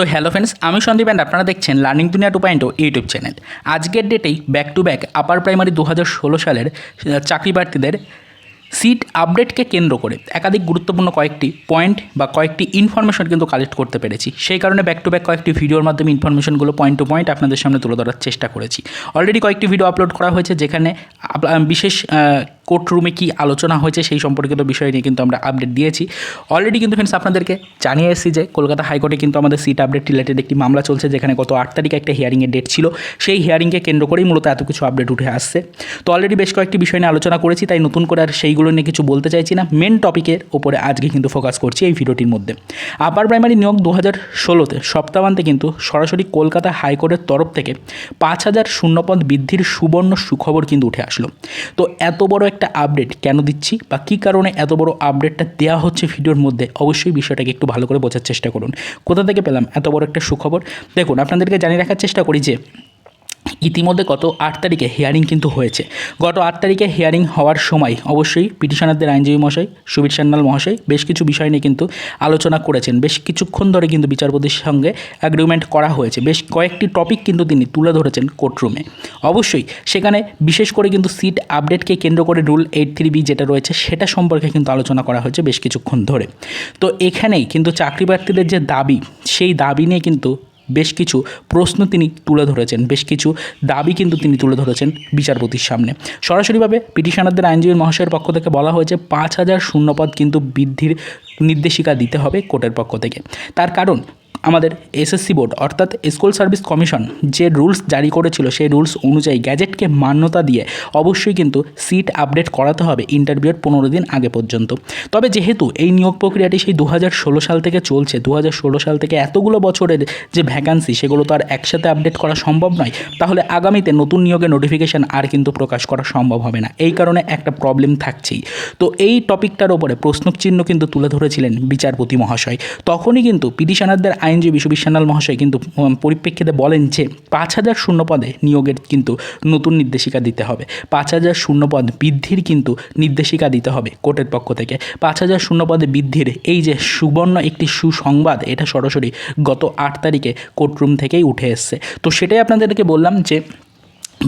তো hello friends আমি Sandeep and আপনারা দেখছেন লার্নিং দুনিয়া টু পয়েন্ট ইউটিউব চ্যানেল আজকের ডেটেই back to back upper primary দু হাজার ষোলো সালের চাকরি প্রার্থীদের সিট আপডেটকে কেন্দ্র করে একাধিক গুরুত্বপূর্ণ কয়েকটি পয়েন্ট বা কয়েকটি ইনফরমেশন কিন্তু কালেক্ট করতে পেরেছি। সেই কারণে ব্যাক টু ব্যাক কয়েকটি ভিডিওর মাধ্যমে ইনফরমেশনগুলো পয়েন্ট টু পয়েন্ট আপনাদের সামনে তুলে ধরার চেষ্টা করেছি। অলরেডি কয়েকটি ভিডিও আপলোড করা হয়েছে যেখানে বিশেষ কোর্ট রুমে কী আলোচনা হয়েছে সেই সম্পর্কিত বিষয় নিয়ে কিন্তু আমরা আপডেট দিয়েছি। অলরেডি কিন্তু ফ্রেন্ডস আপনাদেরকে জানিয়ে এসেছি যে কলকাতা হাইকোর্টে কিন্তু আমাদের সিট আপডেট রিলেটেড একটি মামলা চলছে, যেখানে গত আট তারিখে একটা হিয়ারিংয়ের ডেট ছিল। সেই হিয়ারিংকে কেন্দ্র করেই মূলত এত কিছু আপডেট উঠে আসছে। তো অলরেডি বেশ কয়েকটি বিষয় নিয়ে আলোচনা করেছি, তাই নতুন করে আর সেইগুলো নিয়ে কিছু বলতে চাইছি না। মেন টপিকের ওপরে আজকে কিন্তু ফোকাস করছি এই ভিডিওটির মধ্যে। আপার প্রাইমারি নিয়োগ দু হাজার ষোলোতে, সপ্তাহান্তে কিন্তু সরাসরি কলকাতা হাইকোর্টের তরফ থেকে পাঁচ হাজার শূন্যপদ বৃদ্ধির সুবর্ণ সুখবর কিন্তু উঠে আসলো। তো এত বড় একটা আপডেট কেন দিচ্ছি বা কী কারণে এত বড় আপডেটটা দেওয়া হচ্ছে ভিডিওর মধ্যে, অবশ্যই বিষয়টাকে একটু ভালো করে বোঝার চেষ্টা করুন। কোথা থেকে পেলাম এত বড় একটা সুখবর? দেখুন, আপনাদেরকে জানিয়ে রাখার চেষ্টা করি যে ইতিমধ্যে গত আট তারিখে হিয়ারিং কিন্তু হয়েছে। গত আট তারিখে হিয়ারিং হওয়ার সময় অবশ্যই পিটিশনারদের আইনজীবী মহাশয়, সুবীর সান্যাল মহাশয় বেশ কিছু বিষয় নিয়ে কিন্তু আলোচনা করেছেন। বেশ কিছুক্ষণ ধরে কিন্তু বিচারপতির সঙ্গে অ্যাগ্রিমেন্ট করা হয়েছে। বেশ কয়েকটি টপিক কিন্তু তিনি তুলে ধরেছেন কোর্টরুমে অবশ্যই সেখানে বিশেষ করে কিন্তু সিট আপডেটকে কেন্দ্র করে রুল এইট থ্রি বি যেটা রয়েছে সেটা সম্পর্কে কিন্তু আলোচনা করা হয়েছে বেশ কিছুক্ষণ ধরে। তো এখানেই কিন্তু চাকরি প্রার্থীদের যে দাবি, সেই দাবি নিয়ে কিন্তু বেশ কিছু প্রশ্ন তিনি তুলে ধরেছেন, বেশ কিছু দাবি কিন্তু তিনি তুলে ধরেছেন বিচারপতির সামনে। সরাসরিভাবে পিটিশনারদের আইনজীবী মহাশয়ের পক্ষ থেকে বলা হয়েছে, পাঁচ হাজার শূন্যপদ কিন্তু বৃদ্ধির নির্দেশিকা দিতে হবে কোর্টের পক্ষ থেকে। তার কারণ আমাদের এসএসসি বোর্ড, অর্থাৎ স্কুল সার্ভিস কমিশন যে রুলস জারি করেছিল, সেই রুলস অনুযায়ী গ্যাজেটকে মান্যতা দিয়ে অবশ্যই কিন্তু সিট আপডেট করাতে হবে ইন্টারভিউর পনেরো দিন আগে পর্যন্ত। তবে যেহেতু এই নিয়োগ প্রক্রিয়াটি সেই দু হাজার ষোলো সাল থেকে চলছে দু হাজার ষোলো সাল থেকে এতগুলো বছরের যে ভ্যাকান্সি সেগুলো তো আর একসাথে আপডেট করা সম্ভব নয়, তাহলে আগামীতে নতুন নিয়োগের নোটিফিকেশান আর কিন্তু প্রকাশ করা সম্ভব হবে না। এই কারণে একটা প্রবলেম থাকছেই। তো এই টপিকটার ওপরে প্রশ্নচিহ্ন কিন্তু তুলে ধরেছিলেন বিচারপতি মহাশয়। তখনই কিন্তু পিটিশনারদের আইনজীবী সুবিশ্বানাল মহাশয় কিন্তু পরিপ্রেক্ষিতে বলেন যে পাঁচ হাজার শূন্যপদে নিয়োগের কিন্তু নতুন নির্দেশিকা দিতে হবে। পাঁচ হাজার শূন্যপদ বৃদ্ধির কিন্তু নির্দেশিকা দিতে হবে কোর্টের পক্ষ থেকে। পাঁচ হাজার শূন্যপদে বৃদ্ধির এই যে সুবর্ণ একটি সুসংবাদ, এটা সরাসরি গত আট তারিখে কোর্টরুম থেকেই উঠে এসছে। তো সেটাই আপনাদেরকে বললাম যে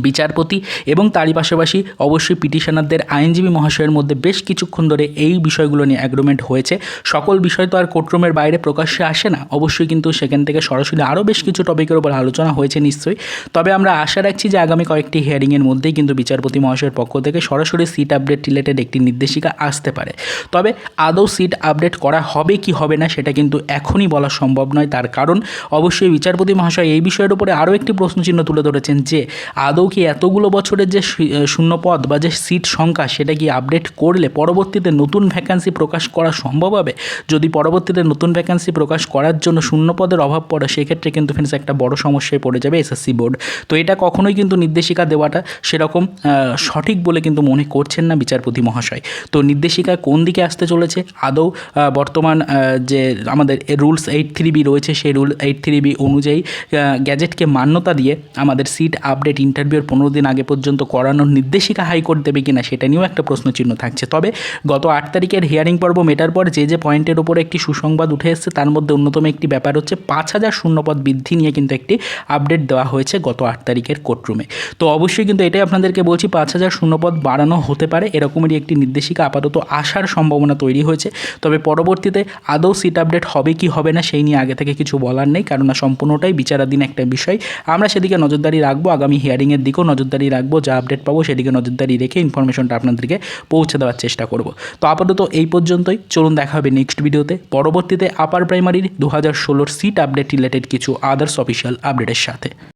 বিচারপতি এবং তারই পাশাপাশি অবশ্যই পিটিশনারদের আইনজীবী মহাশয়ের মধ্যে বেশ কিছুক্ষণ ধরে এই বিষয়গুলো নিয়ে অ্যাগ্রিমেন্ট হয়েছে। সকল বিষয় তো আর কোর্টরুমের বাইরে প্রকাশ্যে আসে না। অবশ্যই কিন্তু সেখান থেকে সরাসরি আরও বেশ কিছু টপিকের উপর আলোচনা হয়েছে নিশ্চয়ই। তবে আমরা আশা রাখছি যে আগামী কয়েকটি হিয়ারিংয়ের মধ্যেই কিন্তু বিচারপতি মহাশয়ের পক্ষ থেকে সরাসরি সিট আপডেট রিলেটেড একটি নির্দেশিকা আসতে পারে। তবে আদৌ সিট আপডেট করা হবে কি হবে না সেটা কিন্তু এখনই বলা সম্ভব নয়। তার কারণ অবশ্যই বিচারপতি মহাশয় এই বিষয়ের উপরে আরও একটি প্রশ্নচিহ্ন তুলে ধরেছেন যে, আদৌ কি এতগুলো বছরের যে শূন্যপদ বা যে সিট সংখ্যা সেটা কি আপডেট করলে পরবর্তীতে নতুন ভ্যাকান্সি প্রকাশ করা সম্ভব হবে? যদি পরবর্তীতে নতুন ভ্যাকান্সি প্রকাশ করার জন্য শূন্যপদের অভাব পড়ে, সেক্ষেত্রে কিন্তু ফ্রেন্ডস একটা বড় সমস্যায় পড়ে যাবে এসএসসি বোর্ড তো এটা কখনোই কিন্তু নির্দেশিকা দেওয়াটা সেরকম সঠিক বলে কিন্তু মনে করছেন না বিচারপতি মহাশয়। তো নির্দেশিকা কোন দিকে আসতে চলেছে? আদৌ বর্তমান যে আমাদের রুলস এইট থ্রি বি রয়েছে, সেই রুল এইট থ্রি বি অনুযায়ী গ্যাজেটকে মান্যতা দিয়ে আমাদের সিট আপডেট ইন্টারভিউর পনেরো দিন আগে পর্যন্ত করানোর নির্দেশিকা হাইকোর্ট দেবে কিনা সেটা নিয়েও একটা প্রশ্নচিহ্ন থাকছে। তবে গত আট তারিখের হিয়ারিং পর্ব মেটার পর যে যে পয়েন্টের উপরে একটি সুসংবাদ উঠে এসেছে, তার মধ্যে অন্যতম একটি ব্যাপার হচ্ছে পাঁচ হাজার শূন্যপদ বৃদ্ধি নিয়ে কিন্তু একটি আপডেট দেওয়া হয়েছে গত আট তারিখের কোর্টরুমে তো অবশ্যই কিন্তু এটাই আপনাদেরকে বলছি, পাঁচ হাজার শূন্যপদ বাড়ানো হতে পারে, এরকমই একটি নির্দেশিকা আপাতত আসার সম্ভাবনা তৈরি হয়েছে। তবে পরবর্তীতে আদৌ সিট আপডেট হবে কি হবে না সেই নিয়ে আগে থেকে কিছু বলার নেই কারণ সম্পূর্ণটাই বিচারাধীন একটা বিষয়। আমরা সেদিকে নজরদারি রাখব, আগামী হিয়ারিংয়ের দিকেও নজরদারি রাখব, যা আপডেট পাবো সেদিকে নজরদারি রেখে ইনফরমেশনটা আপনাদেরকে পৌঁছে দেওয়ার চেষ্টা করব। তো আপাতত এই পর্যন্তই, চলুন দেখা হবে নেক্সট ভিডিওতে পরবর্তীতে আপার প্রাইমারির দু হাজার ষোলোর সিট আপডেট রিলেটেড কিছু আদার্স অফিসিয়াল আপডেটের সাথে।